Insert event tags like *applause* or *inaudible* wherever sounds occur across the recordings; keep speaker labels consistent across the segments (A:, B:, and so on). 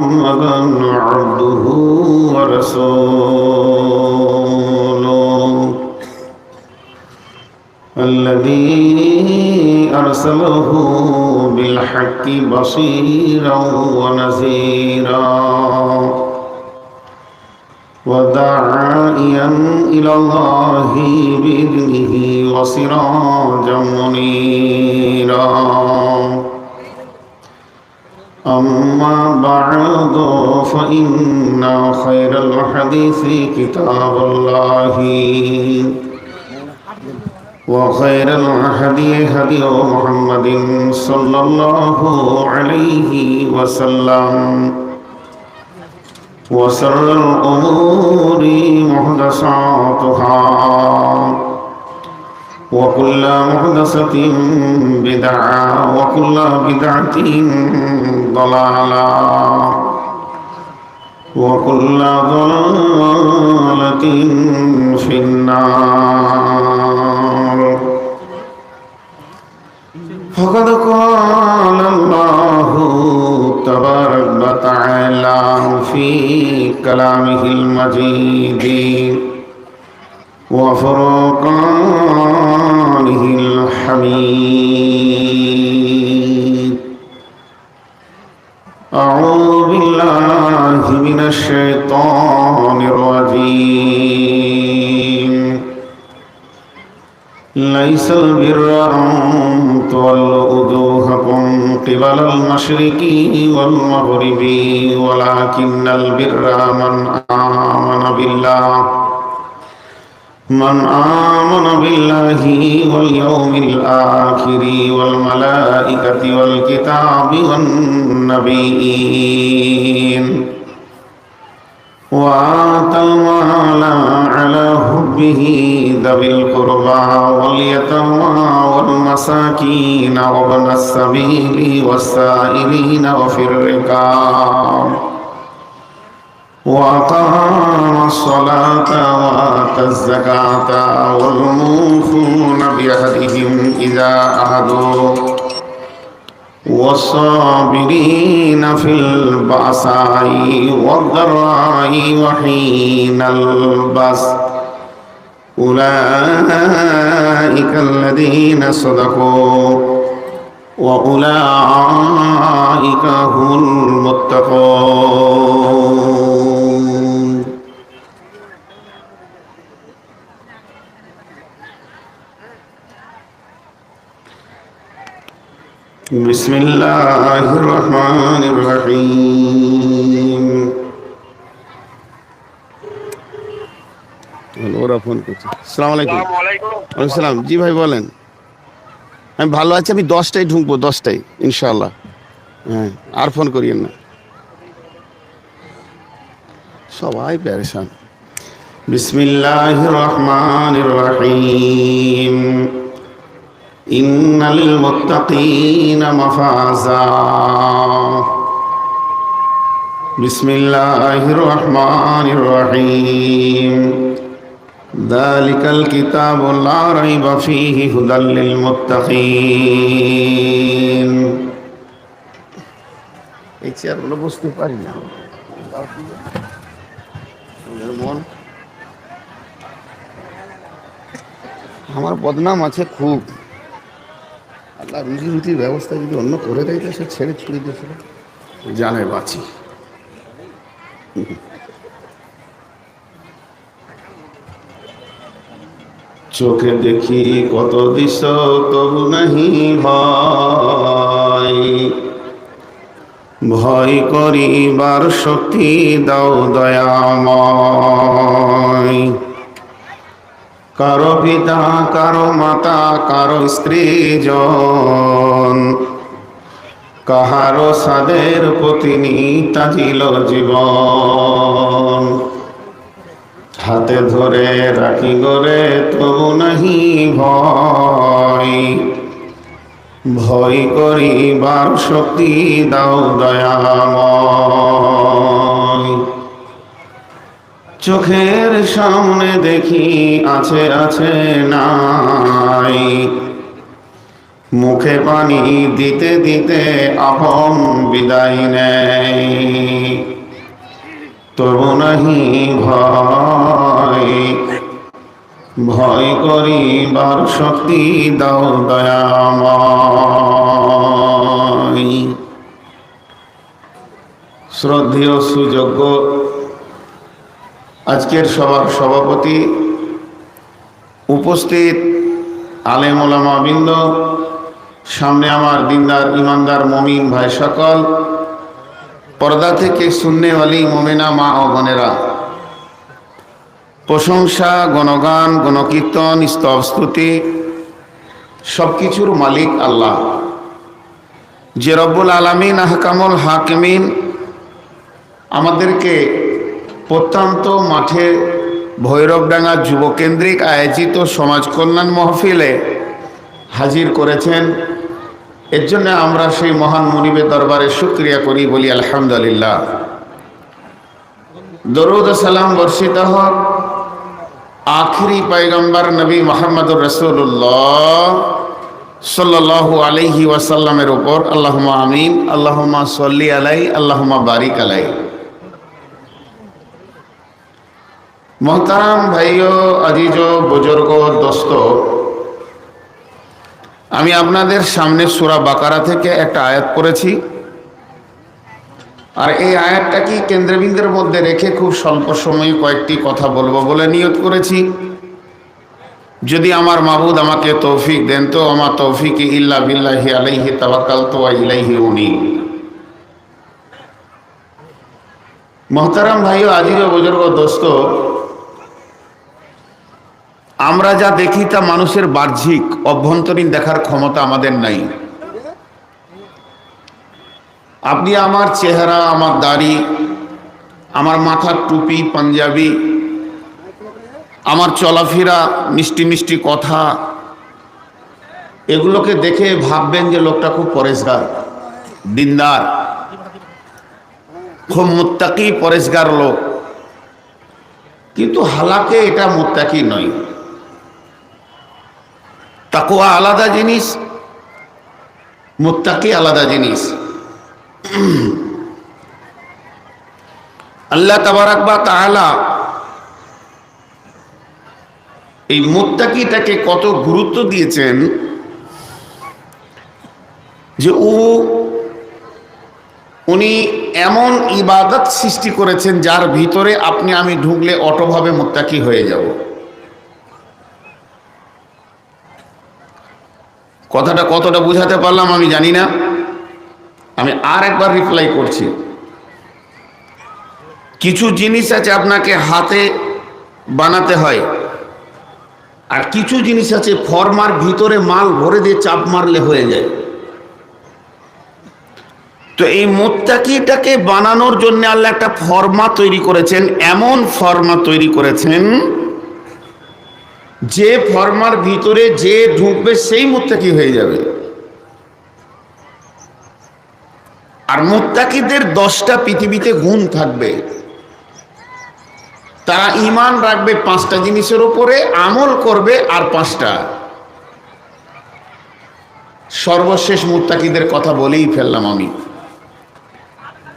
A: محمدا عبده ورسوله. الذي أرسله بالحق بصيرا ونذيرا. وداعيا إلى الله بإذنه وسراجا منيرا. أما بعد فإن خير الحديث كتاب الله وخير الهدي هدي محمد صلى الله عليه وسلم وسر الأمور محدثاتها وكل محدثة بدعة وكل بدعة ضلالة وكل ضلالة في النار فقد قال الله تبارك وتعالى في كلامه المجيد وفرقانه الحميد أعوذ بالله من الشيطان الرجيم ليس البر أن تولوا وجوهكم قبل المشرق والمغرب ولكن البر من آمن بالله من آمن بالله واليوم الآخر والملائكة والكتاب والنبيين وآتى المال على حبه ذوي القربى واليتامى والمساكين وابن السبيل والسائلين وفي الرقاب وأقام الصلاة وآتى الزكاة والموفون بعهدهم إذا عهدوا. والصابرين في البأساء والضراء وحين البأس أولئك الذين صدقوا. وأولئك هم المتقون. بسم الله الرحمن الرحيم ওরা ফোন করছে আসসালামু আলাইকুম ওয়ালাইকুম আসসালাম জি ভাই বলেন আমি ভালো আছি আমি দশটায় ঢুকবো দশটায় ইনশাল্লাহ হ্যাঁ আর ফোন করিয়েন না সবাই প্যারেশান বিসমিল্লাহ রহমান রহিম إن للمتقين مفازا بسم الله الرحمن الرحيم ذلك الكتاب لا ريب فيه هدى للمتقين এই চেয়ারগুলো বুঝতে পারি না মন আমার বদনাম আছে খুব আল্লাহ রুজি রুটির ব্যবস্থা যদি অন্য করে দেয় সে ছেড়ে ছুড়ে দিয়েছিল জানে বাঁচি। চোখে দেখি কত দৃশ্য, তবু নাহি ভয়। ভয় করিবার শক্তি দাও দয়াময়। কারও পিতা, কারও মাতা, কারও স্ত্রী জন কাহারো সাদের পতিনি তাজিল জীবন। হাতে ধরে রাখি গরে তবু নাহি ভয়। ভয় করিবার শক্তি দাও দয়াময়। চোখের সামনে দেখি আছে আছে নাই। মুখে পানি দিতে দিতে আপন বিদায় নেয়। নাহি ভয় ভয় করিবার শক্তি দাও দয়াময়। শ্রদ্ধেয় সুযোগ্য আজকের সবার সভাপতি উপস্থিত আলেমোলামা বৃন্দ, সামনে আমার দিনদার, ইমানদার, মমিন ভাই সকল, পর্দা থেকে শূন্যওয়ালি মমিনা মা ও বোনেরা। প্রশংসা, গণগান, গণকীর্তন, স্তব স্তুতি সব কিছুর মালিক আল্লাহ। যে রব্বুল আলমিন, আহকামুল হাকিমিন, আমাদেরকে প্রত্যন্ত মাঠে ভৈরবডাঙ্গা যুবকেন্দ্রিক আয়োজিত সমাজ কল্যাণ মহফিলে হাজির করেছেন। এর জন্য আমরা সেই মহান মনিবের দরবারে শুক্রিয়া করি বলি আলহামদুলিল্লাহ। দরুদ সালাম বর্ষিত হক। আখিরি পয়গম্বর নবী মোহাম্মদুর রসুল্লাহ সাল্লাল্লাহু আলাইহি ওয়াসাল্লামের উপর আল্লাহুমা আমিন আল্লাহুমা সল্লি আলাই আল্লাহুমা বারিক আলাই মহতারাম ভাইও আজিজ বুজুর্গ দোস্ত। আমি আপনাদের সামনে সুরা বাকারা থেকে একটা আয়াত করেছি আর এই আয়াতটাকে কেন্দ্রবিন্দুর মধ্যে রেখে খুব স্বল্প সময়ে কয়েকটি কথা বলব বলে নিয়ত করেছি। যদি আমার মাহবুদ আমাকে তৌফিক দেন, তো আমার তৌফিক ইল্লা বিল্লাহি আলাইহি তাওয়াক্কাল তো ইলাইহি উনি মহতারাম ভাই আজিজ বুজুর্গ দোস্ত আমরা যা দেখি তা মানুষের বাহ্যিক, অভ্যন্তরীণ দেখার ক্ষমতা আমাদের নাই। আপনি আমার চেহারা, আমার দাড়ি, আমার মাথার টুপি, পাঞ্জাবি, আমার চলাফেরা, মিষ্টি মিষ্টি কথা, এগুলোকে দেখে ভাববেন যে লোকটা খুব পরেশগার, দিনদার, খুব মুত্তাকি, পরেশগার লোক। কিন্তু হালাকে এটা মুত্তাকি নয়। তাকুয়া আলাদা জিনিস, মুত্তাকি আলাদা জিনিস। আল্লাহ তাবারাক বা তাআলা এই মুত্তাকিটাকে কত গুরুত্ব দিয়েছেন যে ও, উনি এমন ইবাদত সৃষ্টি করেছেন যার ভিতরে আপনি আমি ঢুকলে অটোভাবে মুত্তাকি হয়ে যাব। কথাটা কতটা বুঝাতে পারলাম আমি জানি না। আমি আর একবার রিপ্লাই করছি। কিছু জিনিস আছে আপনাকে হাতে বানাতে হয়। আর কিছু জিনিস আছে ফর্মার ভিতরে মাল ভরে দিয়ে চাপ মারলে হয়ে যায়। তো এই মোত্তাকিটাকে বানানোর জন্য আল্লাহ একটা ফর্মা তৈরি করেছেন, এমন ফর্মা তৈরি করেছেন যে ফর্মার ভিতরে যে ঢুকবে সেই মোত্তাকি হয়ে যাবে। আর মোত্তাকিদের দশটা পৃথিবীতে গুণ থাকবে। তারা ইমান রাখবে পাঁচটা জিনিসের ওপরে আমল করবে আর পাঁচটা। সর্বশেষ মুত্তাকিদের কথা বলেই ফেললাম আমি।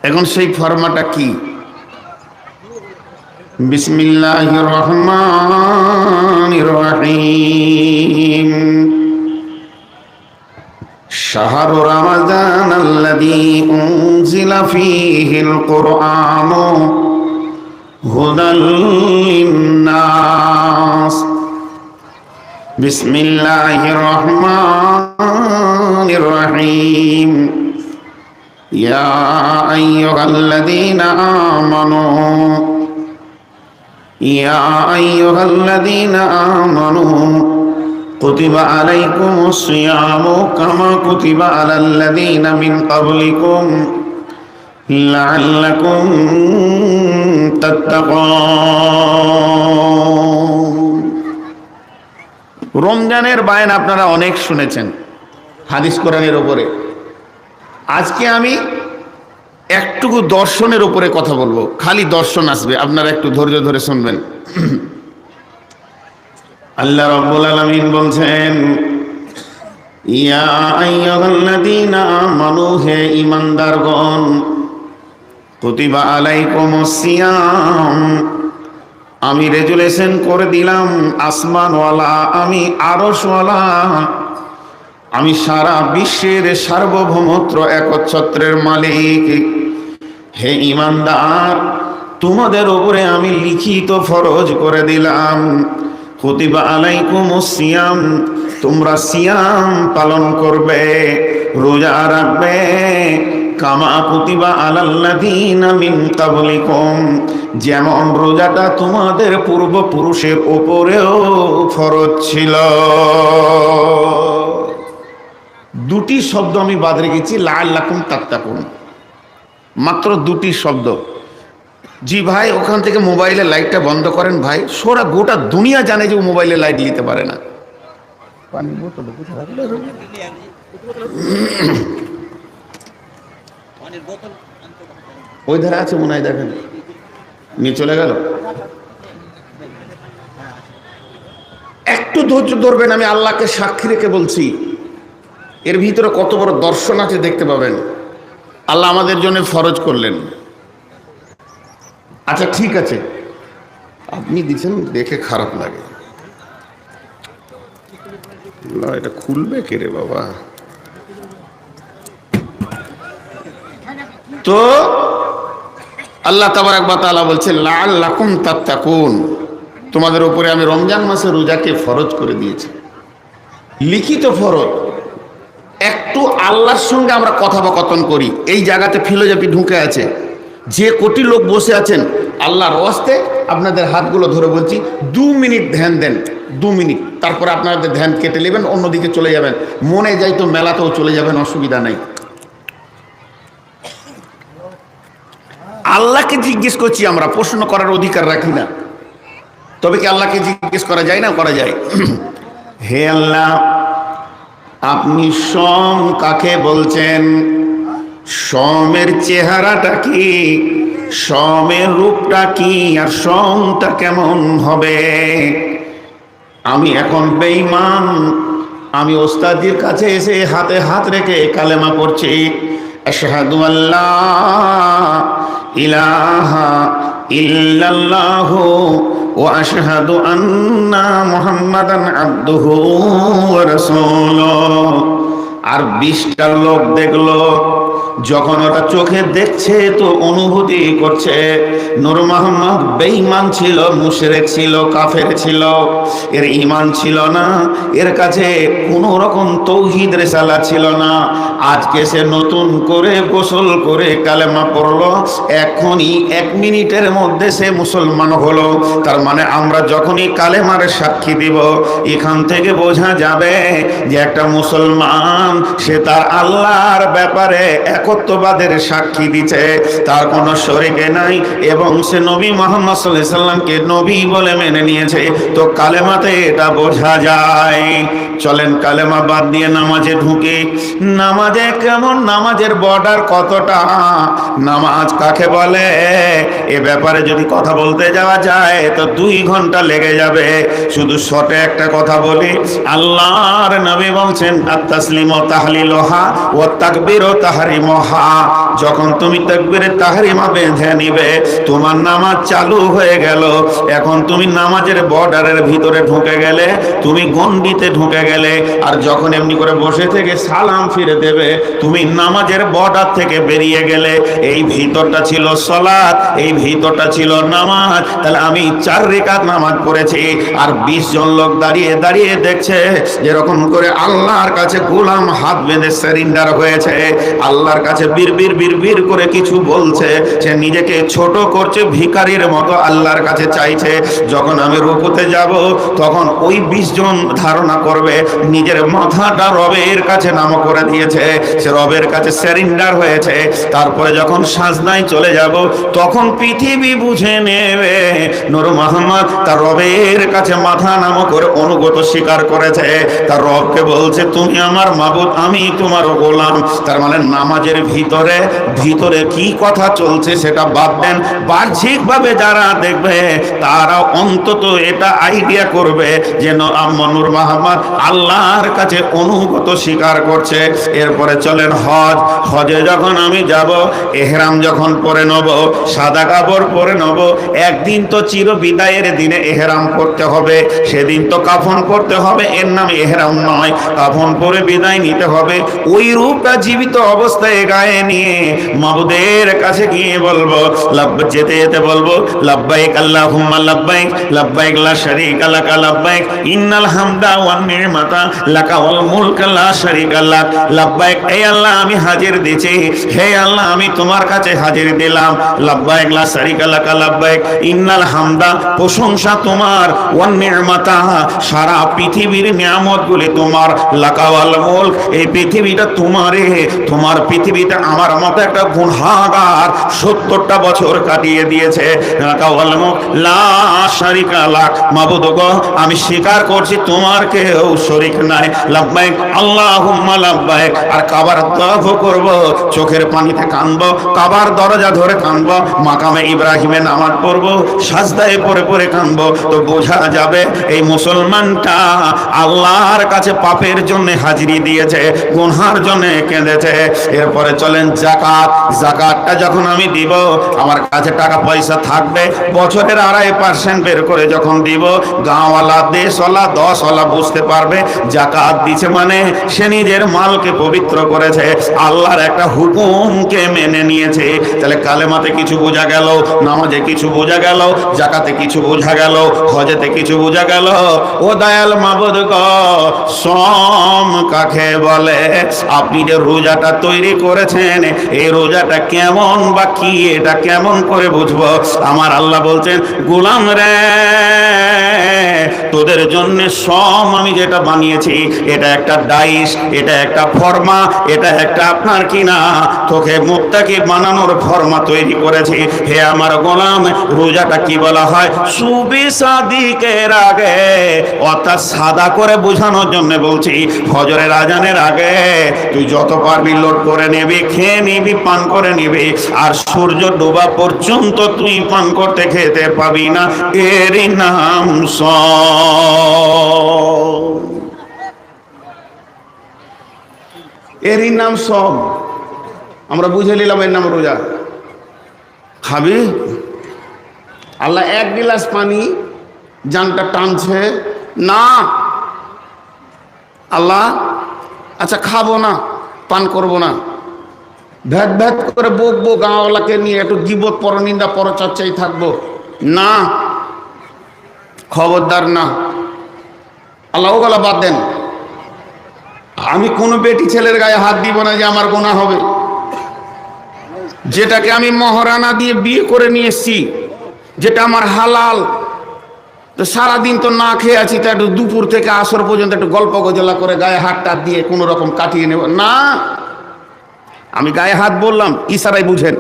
A: এখন সেই ফর্মাটা কি? بسم الله الرحمن الرحيم شهر رمضان الذي أنزل فيه القرآن هدى للناس بسم الله الرحمن الرحيم يا أيها الذين آمنوا يا أيها الذين آمنوا كتب عليكم الصيام كما كتب على الذين من قبلكم لعلكم تتقون রমজানের বায়ন আপনারা অনেক শুনেছেন হাদিস কোরআনের ওপরে আজকে আমি একটুকু দর্শনের উপরে কথা বলব। খালি দর্শন আসবে, আপনারা একটু ধৈর্য ধরে শুনবেন। আল্লাহ রব্বুল আলামিন বলছেন, ইয়া আইয়ুহাল্লাযীনা আমানু, হে ঈমানদারগণ, কুতিবা আলাইকুম সিয়াম, আমি রেজুলেশন করে দিলাম, আসমানওয়ালা, আমি আরসওয়ালা আমি সারা বিশ্বের সার্বভৌমত্র একচ্ছত্রের মালিক। হে ইমানদার, তোমাদের উপরে আমি লিখিত ফরজ করে দিলাম। কুতিবা আলাইকুম সিয়াম, তোমরা সিয়াম পালন করবে, রোজা রাখবে। কামা কুতিবা আলাল্লাযীনা মিন কাবলিকুম যেমন রোজাটা তোমাদের পূর্বপুরুষের উপরেও ফরজ ছিল। দুটি শব্দ আমি বাদ রেখেছি লাল্লাকুম তাত্তাকুম মাত্র দুটি শব্দ। জি ভাই ওখান থেকে মোবাইলের লাইটটা বন্ধ করেন ভাই। সোরা গোটা দুনিয়া জানে যে ও মোবাইলে লাইট নিতে পারে না? ওই ধারে আছে মনে হয় দেখেন। নিয়ে চলে গেল। একটু ধৈর্য ধরবেন আমি আল্লাহকে সাক্ষী রেখে বলছি। এর ভিতরে কত বড় দর্শন আছে দেখতে পাবেন। আল্লাহ আমাদের জন্য ফরজ করলেন। আচ্ছা ঠিক আছে। আপনি দিচ্ছেন, দেখে খারাপ লাগে। না, এটা খুলবে কে রে বাবা? তো আল্লাহ তাবার একবার তালা বলছে লাল লাকুম তাত্তাকুন। তোমাদের উপরে আমি রমজান মাসে রোজাকে ফরজ করে দিয়েছি। লিখিত ফরজ। একটু আল্লাহর সঙ্গে আমরা কথোপকথন করি। এই জায়গাতে ফিলোজফি ঢুকে আছে। যে কোটি লোক বসে আছেন, আল্লাহর ওয়াস্তে আপনাদের হাতগুলো ধরে বলছি, দু মিনিট ধ্যান দেন, দু মিনিট। তারপরে আপনাদের ধ্যান কেটে নেবেন, অন্যদিকে চলে যাবেন। মনে যাই তো মেলাতেও চলে যাবেন, অসুবিধা নাই। আল্লাহকে জিজ্ঞেস করছি আমরা, প্রশ্ন করার অধিকার রাখি না। তবে কি আল্লাহকে জিজ্ঞেস করা যায় না? করা যায়। *clears throat* হে আল্লাহ আপনি সম কাকে বলছেন? সমের চেহারাটা কি? সমের রূপটা কি? আর সমটা কেমন হবে? আমি এখন বেঈমান। আমি ওস্তাদির কাছে এসে হাতে হাত রেখে কালেমা পড়ছি। আশহাদু আল্লাহ ইলাহা ইল্লাল্লাহু ওয়া আশহাদু আন্না عبده ورسوله। আর বিশটা লোক দেখল যখন ওটা চোখে দেখছে, তো অনুভূতি করছে। নূর মোহাম্মদ বেঈমান ছিল, মুশরেক ছিল, কাফের ছিল। এর ইমান ছিল না, এর কাছে কোনো রকম তৌহিদ রেসালা ছিল না। আজকে সে নতুন করে গোসল করে কালেমা পড়ল। এখনই এক মিনিটের মধ্যে সে মুসলমান হলো। তার মানে আমরা যখনই কালেমার সাক্ষী দিব, এখান থেকে বোঝা যাবে যে একটা মুসলমান, সে তার আল্লাহর ব্যাপারে একত্ববাদের সাক্ষী দিচ্ছে তার কোনো শরীকে নাই এবং সে নবী মোহাম্মদ সাল্লাহ সাল্লামকে নবী বলে মেনে নিয়েছে। তো কালেমাতে এটা বোঝা যায়। চলেন কালেমা বাদ দিয়ে নামাজে ঢুকে। নামাজে কেমন? নামাজের বর্ডার কতটা? নামাজ কাকে বলে? এ ব্যাপারে যদি কথা বলতে যাওয়া যায়, তো দুই ঘণ্টা লেগে যাবে। শুধু শর্টে একটা কথা বলি। আল্লাহর নবী বলছেন আত্মাসলিম ও তাহলিলোহা ও তাকবির ও যখন তুমি তাকবিরে তাহারিমা বেঁধে নিবে, তোমার নামাজ চালু হয়ে গেল। এখন তুমি নামাজের বর্ডারের ভিতরে ঢুকে গেলে, তুমি গন্ডিতে ঢুকে গেলে, আর যখন এমনি করে বসে থেকে সালাম ফিরে দেবে, তুমি নামাজের বর্ডার থেকে বেরিয়ে গেলে, এই ভিতরটা ছিল সলাৎ, এই ভিতরটা ছিল নামাজ। তাহলে আমি চার রেখাত নামাজ পড়েছি, আর বিশ জন লোক দাঁড়িয়ে দাঁড়িয়ে দেখছে, যেরকম করে আল্লাহর কাছে গোলাম হাত বেঁধে সারিন্ডার হয়েছে, আল্লাহর কাছে বীর বীর বীর বীর করে কিছু বলছে। সে নিজেকে ছোট করছে ভিকারির মতো আল্লাহর কাছে চাইছে। যখন আমি রুকুতে যাব, তখন ওই বিশ জন ধারণা করবে, নিজের মাথাটা রবের কাছে নাম করে দিয়েছে। সে রবের কাছে স্যারিন্ডার হয়েছে। তারপরে যখন সাজনায় চলে যাব, তখন পৃথিবী বুঝে নেবে, নূর মোহাম্মদ তার রবের কাছে মাথা নাম করে অনুগত স্বীকার করেছে। তার রবকে বলছে, তুমি আমার মাবুদ, আমি তোমার গোলাম। তার মানে নামাজের মগজের ভিতরে ভিতরে কি কথা চলছে সেটা বাদ দেন। বাহ্যিকভাবে যারা দেখবে, তারা অন্তত এটা আইডিয়া করবে যেন আম্মনুর মাহমদ আল্লাহর কাছে অনুগত স্বীকার করছে। এরপরে চলেন হজ। হজে যখন আমি যাব, এহরাম যখন পরে নেব, সাদা কাপড় পরে নেব, একদিন তো চির বিদায়ের দিনে এহরাম করতে হবে। সেদিন তো কাফন করতে হবে, এর নাম এহরাম নয়। কাফন পরে বিদায় নিতে হবে। ওই রূপটা জীবিত অবস্থায় গায়ে নিয়ে কাছে গিয়ে বলব, লাব্ব যেতে যেতে বলব, লাব্বাইক আল্লাহুম্মা লাব্বাইক লাব্বাইক লা শারীকা লাকা লাব্বাইক, ইন্নাল হামদা ওয়ান নি'মাতা লাকা ওয়াল মুলকা লা হে আল্লাহ আমি হাজির দিছি, হে আল্লাহ আমি তোমার কাছে হাজির দিলাম, লাব্বাইক লা শারীকা লাকা লাব্বাইক, ইন্নাল হামদা প্রশংসা তোমার, ওয়ান নি'মাতা সারা পৃথিবীর নিয়ামতগুলি তোমার, লাকা ওয়াল মুলক, এই পৃথিবীটা তোমারে, তোমার পৃথিবীতে আমার মতো একটা গুণহাগার সত্তরটা বছর কাটিয়ে দিয়েছে। আমি স্বীকার করছি তোমার কেউ শরিক নাই। লাব্বাইক, আল্লাহুম্মা লাব্বাইক। আর কাবার তওয়াফ করব, চোখের পানিতে কানব, কাবার দরজা ধরে কানব, মাকামে ইব্রাহিমে নামাজ পড়ব, সাজদায় পড়ে পড়ে কানব। তো বোঝা যাবে, এই মুসলমানটা আল্লাহর কাছে পাপের জন্য হাজিরি দিয়েছে, গুনহার জন্য কেঁদেছে। এরপরে চলেন জাকাত। জাকাতটা যখন আমি দিব, আমার কাছে টাকা পয়সা থাকবে, বছরের আড়াই পার্সেন্ট বের করে যখন দিব, গাঁওয়ালা, দেশওয়ালা, দশওয়ালা বুঝতে পারবে, জাকাত দিছে মানে সে নিজের মালকে পবিত্র করেছে, আল্লাহর একটা হুকুমকে মেনে নিয়েছে। তাহলে কালেমাতে কিছু বোঝা গেল, নামাজে কিছু বোঝা গেল, জাকাতে কিছু বোঝা গেল, হজেতে কিছু বোঝা গেল। ও দয়াল মাবুদ গ, সম কাকে বলে? আপনি যে রোজাটা তৈরি করেছেন? এই রোজাটা কেমন বা কি এটা কেমন করে বুঝব? আমার আল্লাহ বলছেন, গুলাম রে তোদের জন্য সম আমি যেটা বানিয়েছি, এটা একটা ডাইস, এটা একটা ফর্মা, এটা একটা আপনার কিনা। তোকে মুক্তাকে বানানোর ফর্মা তৈরি করেছি। হে আমার গোলাম, রোজাটা কি বলা হয়? সুবিসাদিকের আগে, অর্থাৎ সাদা করে বোঝানোর জন্য বলছি, ফজরের আজানের আগে তুই যত পারবি লোড করে নিবি, খেয়ে নিবি, পান করে নিবি, আর সূর্য ডোবা পর্যন্ত তুই পান করতে খেতে পাবি না। এরই নাম সম। এরই নাম সব। আমরা বুঝে নিলাম এর নাম রোজা। খাবি? আল্লাহ এক গিলাস পানি, জানটা টানছে। না। আল্লাহ আচ্ছা খাব না, পান করব না। ভ্যাট ভ্যাট করে বকবো গাঁওয়ালাকে নিয়ে একটু গিবত পরনিন্দা পরচর্চাই থাকব। না। খবরদার না। আল্লাহ গলা বাদ দেন। আমি কোনো বেটি ছেলের গায়ে হাত দিব না যে আমার গোনা হবে। যেটাকে আমি মহারানা দিয়ে বিয়ে করে নিয়ে এসছি, যেটা আমার হালাল। তো সারাদিন তো না খেয়ে আছি, তা একটু দুপুর থেকে আসর পর্যন্ত একটু গল্প গজলা করে গায়ে হাত টাত দিয়ে কোনো রকম কাটিয়ে নেব। না। আমি গায়ে হাত বললাম ইশারাই বুঝেন।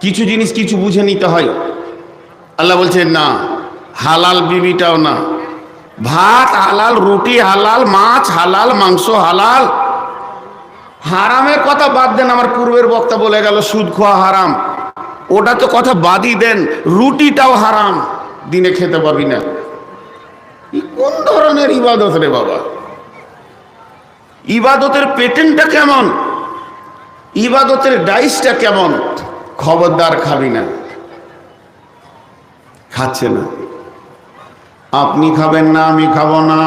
A: কিছু জিনিস কিছু বুঝে নিতে হয়। আল্লাহ বলছেন, না। হালাল বিবিটাও না। ভাত হালাল, রুটি হালাল, মাছ হালাল, মাংস হালাল। হারামের কথা বাদ দেন, আমার পূর্বের বক্তা বলে গেল, সুদ খোয়া হারাম। ওটা তো কথা বাদই দেন, রুটিটাও হারাম। দিনে খেতে পাবি না। কোন ধরনের ইবাদত রে বাবা? ইবাদতের পেটেন্টটা কেমন? ইবাদতের ডাইসটা কেমন? খবরদার খাবি না। খাচ্ছে না। আপনি খাবেন না, আমি খাব না।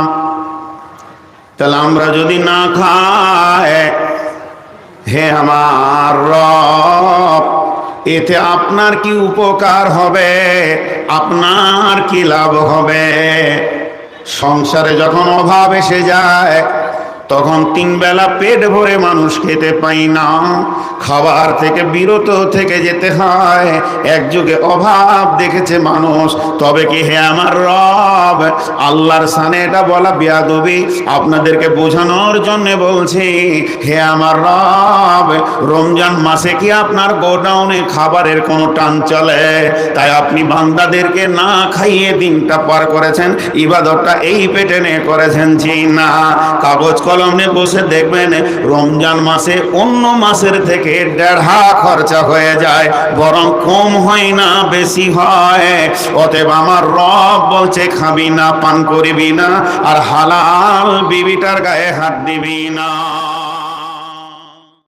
A: তাহলে আমরা যদি না খাই, হে আমার রব, এতে আপনার কি উপকার হবে? আপনার কি লাভ হবে? সংসারে যখন অভাব এসে যায় তখন তিন বেলা পেট ভরে মানুষ খেতে পাই না। খাবার থেকে বিরত থেকে যেতে হয়। এক যুগে অভাব দেখেছে মানুষ। তবে কি হে আমার রব? আল্লাহর সানে এটা বলা বিয়াদবি। আপনাদেরকে বোঝানোর জন্য বলছি, হে আমার রব, রমজান মাসে কি আপনার গোডাউনে খাবারের কোনো টান চলে? তাই আপনি বান্দাদেরকে না খাইয়ে দিনটা পার করেছেন, ইবাদতটা এই পেটে নিয়ে করেছেন, জি না। কাগজ কলম কলমে বসে দেখবেন রমজান মাসে অন্য মাসের থেকে দেড়হা খরচা হয়ে যায়, বরং কম হয় না, বেশি হয়। অতএব আমার রব বলছে, খাবি না, পান করবি না, আর হালাল বিবিটার গায়ে হাত দিবি না।